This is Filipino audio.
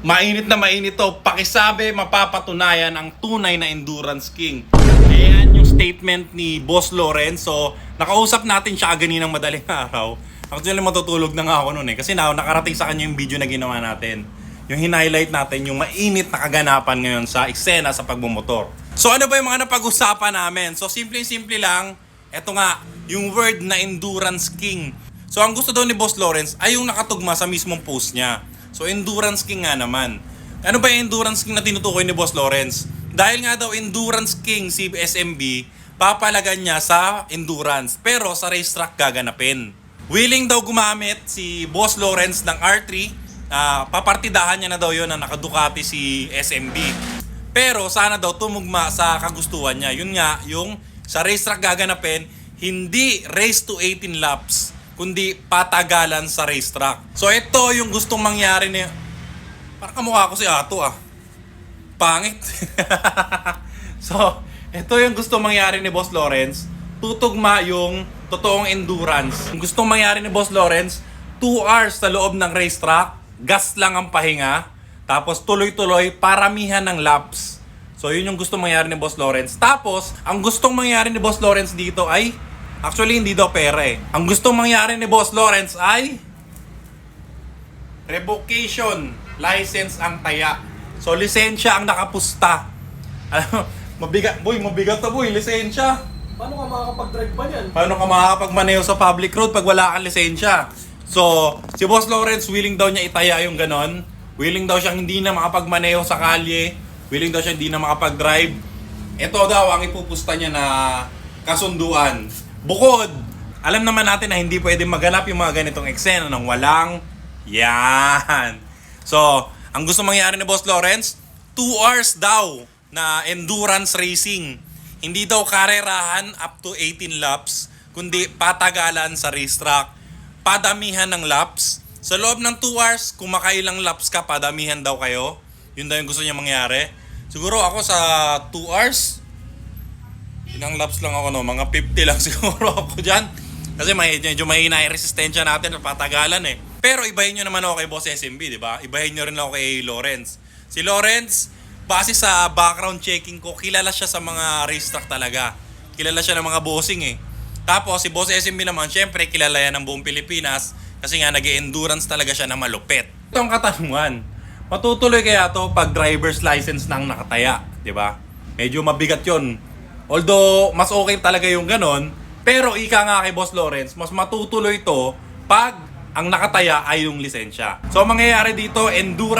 Mainit na mainit to. Pakisabi, mapapatunayan ang tunay na Endurance King. Ayan yung statement ni Boss Lorenzo. Nakausap natin siya kaninang madaling araw. Actually, matutulog na nga ako noon eh. Kasi na, nakarating sa kanya yung video na ginawa natin. Yung hinighlight natin, yung mainit na kaganapan ngayon sa eksena sa pagbumotor. So ano ba yung mga napag-usapan namin? So simple-simple lang, eto nga, yung word na Endurance King. So ang gusto daw ni Boss Lawrence ay yung nakatugma sa mismong post niya. So Endurance King nga naman. Ano ba yung Endurance King na tinutukoy ni Boss Lawrence? Dahil nga daw Endurance King si SMB, papalagan niya sa Endurance. Pero sa racetrack gaganapin. Willing daw gumamit si Boss Lawrence ng R3. ah, papartidahan niya na daw yon na nakadukati si SMB. Pero sana daw tumugma sa kagustuhan niya. Yun nga, yung sa racetrack gaganapin, hindi race to 18 laps, kundi patagalan sa racetrack. So ito yung gustong mangyari ni... Parang kamukha ko si Ato ah. Pangit. so, ito yung gustong mangyari ni Boss Lawrence. Tutugma yung totoong endurance. Yung gustong mangyari ni Boss Lawrence, 2 hours sa loob ng racetrack, gas lang ang pahinga, tapos tuloy-tuloy, paramihan ng laps. So, yun yung gustong mangyari ni Boss Lawrence. Tapos, ang gustong mangyari ni Boss Lawrence dito ay, actually hindi daw pera eh. Ang gustong mangyari ni Boss Lawrence ay, revocation license ang taya. So, lisensya ang nakapusta. Alam mabigat, boy, mabigat to boy, lisensya. Paano ka makakapag-drive ba yan? Paano ka makakapagmaneho sa public road pag wala kang lisensya? So, si Boss Lawrence, willing daw niya itaya yung ganon. Willing daw siyang hindi na makapagmaneho sa kalye. Willing daw siya hindi na makapag-drive. Ito daw ang ipupusta niya na kasunduan. Bukod, alam naman natin na hindi pwede maganap yung mga ganitong eksena ng walang yan. So, ang gusto mangyari ni Boss Lawrence, 2 hours daw na endurance racing. Hindi daw karerahan up to 18 laps, kundi patagalan sa racetrack. Padamihan ng laps. Sa loob ng 2 hours, kung makailang laps ka, padamihan daw kayo. Yun daw yung gusto niya mangyari. Siguro ako sa 2 hours, ilang laps lang ako no, mga 50 lang siguro ako dyan. Kasi may, medyo mahina yung resistensya natin at patagalan eh. Pero ibahin nyo naman ako kay Boss SMB, di ba? Ibahin nyo rin ako kay Lawrence. Si Lawrence, base sa background checking ko, kilala siya sa mga racetrack talaga. Kilala siya ng mga bossing eh. Tapos si Boss SMB naman, syempre kilala yan ng buong Pilipinas kasi nga nag endurance talaga siya na malupit. Ito ang katanungan. Matutuloy kaya to pag driver's license nang nakataya, di ba? Medyo mabigat yon. Although, mas okay talaga yung ganon, pero ika nga kay Boss Lawrence, mas matutuloy to pag ang nakataya ay yung lisensya. So, ang mangyayari dito, endurance